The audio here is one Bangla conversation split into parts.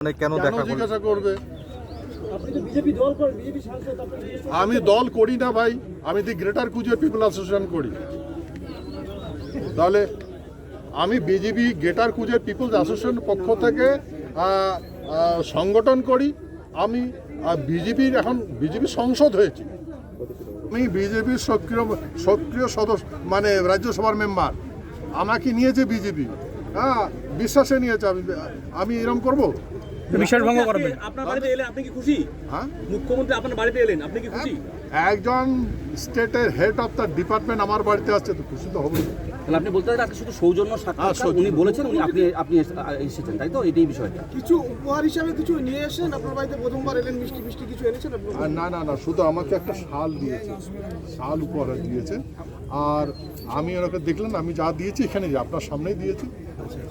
মানে কেন কেন দেখা জিজ্ঞাসা করবে? আপনি তো বিজেপি দল করেন বিজেপি সাংসদ আপনি জিজ্ঞেস করছেন। আমি দল করি না ভাই আমি the greater Cooch Behar people association করি। তাহলে আমি BJP greater Cooch Behar peoples association পক্ষ থেকে আহ, আহ, সংগঠন করি। আমি বিজেপির এখন বিজেপি সংসদ হয়েছি। আমি বিজেপির সক্রিয় সক্রিয় সদস্য মানে রাজ্যসভার মেম্বার। আমাকে নিয়েছে বিজেপি। হ্যাঁ বিশ্বাসে নিয়েছে। আমি আমি এরকম করব? বিশ্বাস ভঙ্গ করবেন। আপনার বাড়িতে এলেন আপনি কি খুশি? হ্যাঁ? মুখ্যমন্ত্রী আপনার বাড়িতে এলেন আপনি কি খুশি? একজন স্টেটের হেড অফ দ্য ডিপার্টমেন্ট আমার বাড়িতে আসছে তো খুশি তো হবেই। তাহলে আপনি বলতে আজকে শুধু সৌজন্য সাক্ষাৎ হ্যাঁ, উনি বলেছেন উনি আপনি আপনি এসেছেন তাই তো? এটাই বিষয়টা। কিছু উপহার হিসাবে কিছু নিয়ে এসেছেন? আপনার বাড়িতে প্রথমবার এলেন মিষ্টি মিষ্টি কিছু এনেছেন? আর না না না শুধু আমাকে একটা শাল দিয়েছে। শাল উপহার দিয়েছে। আর আমি ওনাকে দেখলেন আমি যা দিয়েছি এখানে যে আপনার সামনেই দিয়েছি।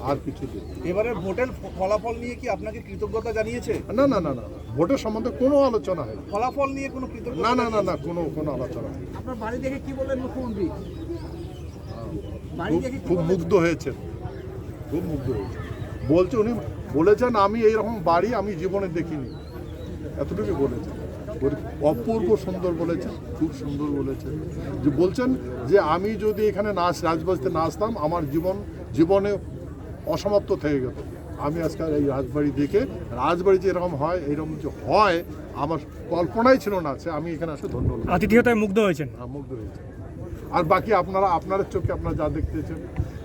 আর কিছু এবারে ভোটের ফলাফল নিয়ে কি আপনাকে কৃতজ্ঞতা জানিয়েছে? না না না না না। ভোটের সম্বন্ধে কোনো আলোচনা হয়নি। ফলাফল নিয়ে কোনো কৃতজ্ঞতা না না না না কোনো কোনো আলোচনা আপনার বাড়ি দেখে কি বললেন মুখ্যমন্ত্রী? খুব দেখে খুব মুগ্ধ হয়েছে খুব মুগ্ধ হয়েছে বলছে উনি বলেছেন আমি এইরকম বাড়ি আমি জীবনে দেখিনি। এতটুকু বলেছেন। অপূর্ব সুন্দর বলেছেন খুব সুন্দর বলেছেন। যে বলছেন যে আমি যদি এখানে নাচ রাজবাড়িতে নাচতাম আমার জীবন জীবনে অসমাপ্ত থেকে গেল। আমি আজকে এই রাজবাড়ি দেখে রাজবাড়ি যে এরকম হয় এরকম যে হয় আমার কল্পনাই ছিল না সে আমি এখানে আসে ধন্যবাদ আতিথেয়তায় মুগ্ধ হয়েছেন? হ্যাঁ, মুগ্ধ হয়েছে। আর বাকি আপনারা আপনার চোখে আপনারা যা দেখতেছেন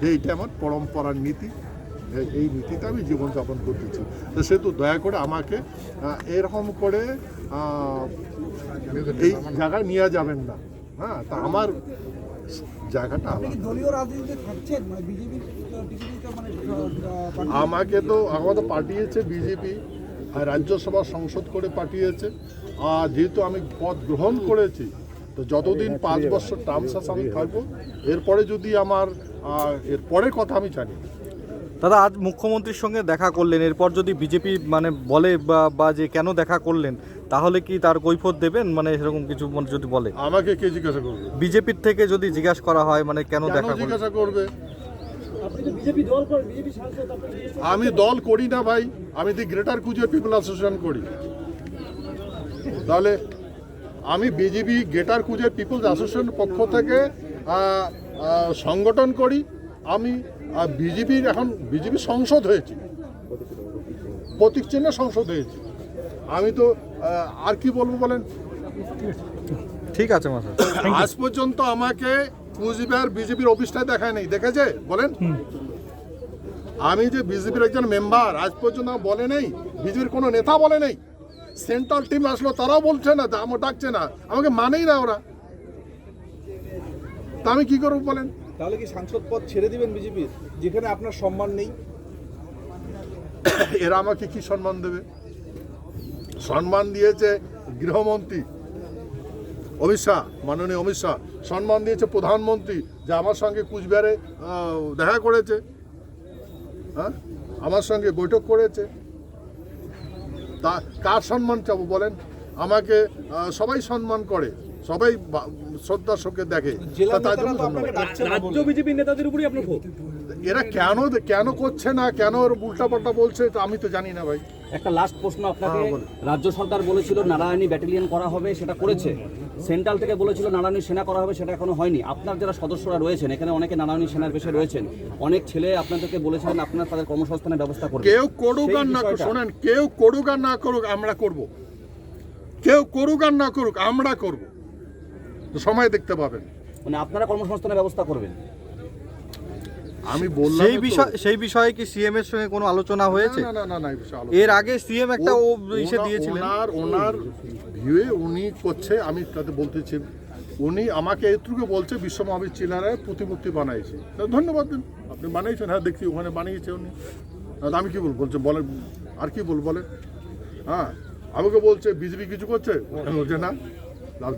যে এইটা আমার পরম্পরার নীতি। এই- নীতিতে আমি জীবনযাপন করতেছি। তো সেহেতু দয়া করে আমাকে এরকম করে এই জায়গায় নিয়ে যাবেন না। হ্যাঁ তা আমার জায়গাটা। দলীয় রাজনীতিতে থাকছেন? মানে বিজেপি আমাকে তো আমাকে তো পাঠিয়েছে বিজেপি আর রাজ্যসভা সংসদ করে পাঠিয়েছে। আর যেহেতু আমি পদ গ্রহণ করেছি তো যতদিন পাঁচ বছর টার্মস আছে আমি থাকব। এরপরে যদি আমার আহ, এর পরের কথা আমি জানি। দাদা আজ মুখ্যমন্ত্রীর সঙ্গে দেখা করলেন এরপর যদি বিজেপি মানে বলে বা বা যে কেন দেখা করলেন তাহলে কি তার কৈফত দেবেন? মানে সেরকম কিছু মানে যদি বলে। আমাকে কে জিজ্ঞাসা করবে? বিজেপির থেকে যদি জিজ্ঞাসা করা হয় মানে কেন কেন দেখা জিজ্ঞাসা করবে? আমি দল করি না ভাই আমি the greater Cooch Behar people association করি। তাহলে আমি BJP greater Cooch Behar peoples association পক্ষ থেকে সংগঠন করি। আমি বিজেপির এখন বিজেপি সংসদ হয়েছি। প্রতীক চিহ্নে সংসদ হয়েছি। আমি তো আর কি বলব বলেন? ঠিক আছে মাসা আজ পর্যন্ত আমাকে কুচবিহার বিজেপির অফিসটাই দেখায় নেই। দেখেছে? বলেন। আমি যে বিজেপির একজন মেম্বার আজ পর্যন্ত বলে নেই বিজেপির কোনো নেতা বলে নেই। সেন্ট্রাল টিম আসলো তারাও বলছে না আমার ডাকছে না। আমাকে মানেই না ওরা। তা আমি কি করব বলেন? তাহলে কি সাংসদ পদ ছেড়ে দিবেন বিজেপির যেখানে আপনার সম্মান নেই। এরা আমাকে কি সম্মান দেবে? সম্মান দিয়েছে গৃহমন্ত্রী। অমিত শাহ মাননীয় অমিত শাহ সম্মান দিয়েছে প্রধানমন্ত্রী যে আমার সঙ্গে কুচবিহারে দেখা করেছে। হ্যাঁ? আমার সঙ্গে বৈঠক করেছে। তা কার সম্মান চাবো বলেন? আমাকে সবাই সম্মান করে সবাই শ্রদ্ধার চোখে দেখে। রাজ্য। নেতাদের উপরই আপনার এরা কেন কেন করছে না কেন ওর উল্টাপাল্টা বলছে তা আমি তো জানি না ভাই। একটা লাস্ট প্রশ্ন আপনাকে। হ্যাঁ, রাজ্য সরকার বলেছিল নারায়ণী ব্যাটালিয়ন করা হবে সেটা করেছে। সেন্ট্রাল থেকে বলেছিল নারায়ণী সেনা করা হবে সেটা এখনও হয়নি। আপনার যারা সদস্যরা রয়েছেন এখানে অনেকে নারায়ণী সেনার পেশে রয়েছেন। অনেক ছেলে আপনাদেরকে বলেছিলেন আপনার তাদের কর্মসংস্থানের ব্যবস্থা করবেন। কেউ করুক আর না করুক শোনেন কেউ করুক আর না করুক আমরা করব। কেউ করুক আর না করুক আমরা করব। তো সময় দেখতে পাবেন। মানে আপনারা কর্মসংস্থানের ব্যবস্থা করবেন। আমি বললাম সেই বিষয় সেই বিষয়ে কি সিএম এর সঙ্গে কোনো আলোচনা হয়েছে? না না না না এই বিষয়ে এর আগে সিএম একটা ও ইসে দিয়েছিলেন। ওনার ওনার ভিউয়ে উনি করছে আমি তাতে বলতেছি উনি আমাকে এইটুকু বলছে বিশ্ব মহাবীর চিলারায় প্রতিমূর্তি বানাইছে। ধন্যবাদ দিন আপনি বানিয়েছেন হ্যাঁ দেখছি ওখানে বানিয়েছে উনি। আমি কি বলব বলছে বলে আর কি বলব বলে? হ্যাঁ আমাকে বলছে বিজেপি কিছু করছে? বলছে না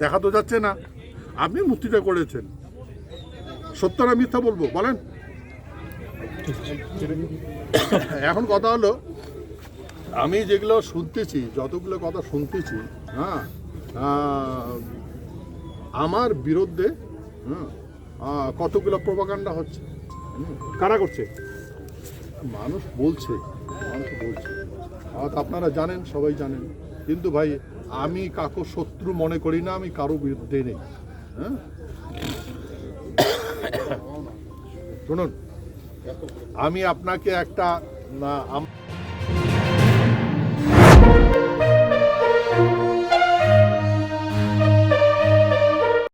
দেখা তো যাচ্ছে না। আপনি মূর্তিটা করেছেন। সত্য না মিথ্যা বলব বলেন? এখন কথা হলো আমি যেগুলো শুনতেছি যতগুলো কথা শুনতেছি হ্যাঁ আমার বিরুদ্ধে আহ, কতগুলো প্রভাকাণ্ডা হচ্ছে কারা করছে? মানুষ বলছে মানুষ বলছে। আপনারা জানেন সবাই জানেন। কিন্তু ভাই আমি কাকো শত্রু মনে করি না আমি কারও বিরুদ্ধে নেই হ্যাঁ। শুনুন আমি আপনাকে একটা